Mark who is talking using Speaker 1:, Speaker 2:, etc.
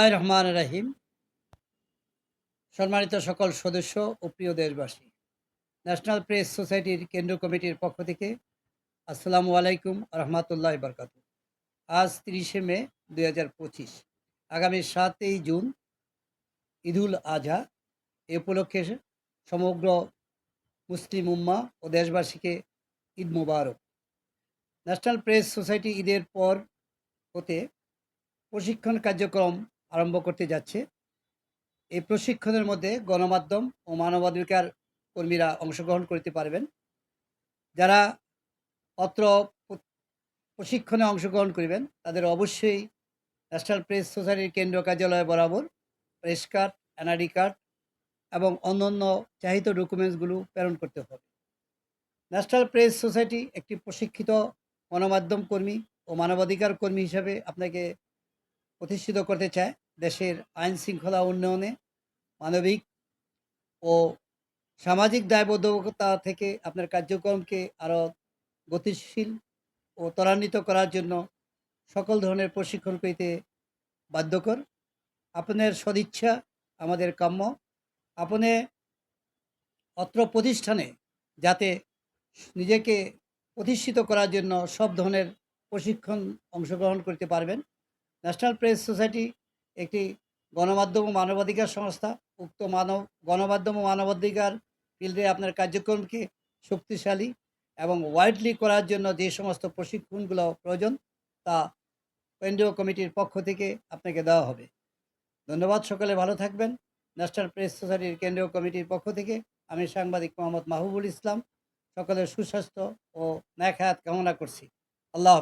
Speaker 1: রহমান রাহিম। সম্মানিত সকল সদস্য ও প্রিয় দেশবাসী, ন্যাশনাল প্রেস সোসাইটির কেন্দ্রীয় কমিটির পক্ষ থেকে আসসালামু আলাইকুম রহমতুল্লাহ বরকাত আজ তিরিশে মে দুই হাজার পঁচিশ, আগামী সাতই জুন, ঈদুল আজহা। এ উপলক্ষে সমগ্র মুসলিম উম্মা ও দেশবাসীকে ঈদ মুবারক। ন্যাশনাল প্রেস সোসাইটি ঈদের পর হতে প্রশিক্ষণ কার্যক্রম আরম্ভ করতে যাচ্ছে। এই প্রশিক্ষণের মধ্যে গণমাধ্যম ও মানবাধিকার কর্মীরা অংশগ্রহণ করতে পারবেন। যারা অত্র প্রশিক্ষণে অংশগ্রহণ করিবেন, তাদের অবশ্যই ন্যাশনাল প্রেস সোসাইটির কেন্দ্রীয় কার্যালয় বরাবর প্রেস কার্ড এনআইডি কার্ড এবং অন্যান্য চাহিত ডকুমেন্টসগুলো প্রেরণ করতে হবে। ন্যাশনাল প্রেস সোসাইটি একটি প্রশিক্ষিত গণমাধ্যম কর্মী ও মানবাধিকার কর্মী হিসাবে আপনাকে প্রতিষ্ঠিত করতে চায়। দেশের আইন শৃঙ্খলা উন্নয়নে মানবিক ও সামাজিক দায়বদ্ধতা থেকে আপনার কার্যক্রমকে আরও গতিশীল ও ত্বরান্বিত করার জন্য সকল ধরনের প্রশিক্ষণ পেতে বাধ্যকর। আপনার সদিচ্ছা আমাদের কাম্য। আপনি অত্র প্রতিষ্ঠানে যাতে নিজেকে প্রতিষ্ঠিত করার জন্য সব ধরনের প্রশিক্ষণ অংশগ্রহণ করতে পারবেন। ন্যাশনাল প্রেস সোসাইটি একটি গণমাধ্যম ও মানবাধিকার সংস্থা, উক্ত মানব, গণমাধ্যম ও মানবাধিকার ফিল্ডে আপনার কার্যক্রমকে শক্তিশালী এবং ওয়াইডলি করার জন্য যে সমস্ত প্রশিক্ষণগুলো প্রয়োজন তা কেন্দ্রীয় কমিটির পক্ষ থেকে আপনাকে দেওয়া হবে। ধন্যবাদ, সকলে ভালো থাকবেন। ন্যাশনাল প্রেস সোসাইটির কেন্দ্রীয় কমিটির পক্ষ থেকে আমি সাংবাদিক মোহাম্মদ মাহবুবুল ইসলাম, সকলের সুস্বাস্থ্য ও ন্যাক হায়াত কামনা করছি। আল্লাহ।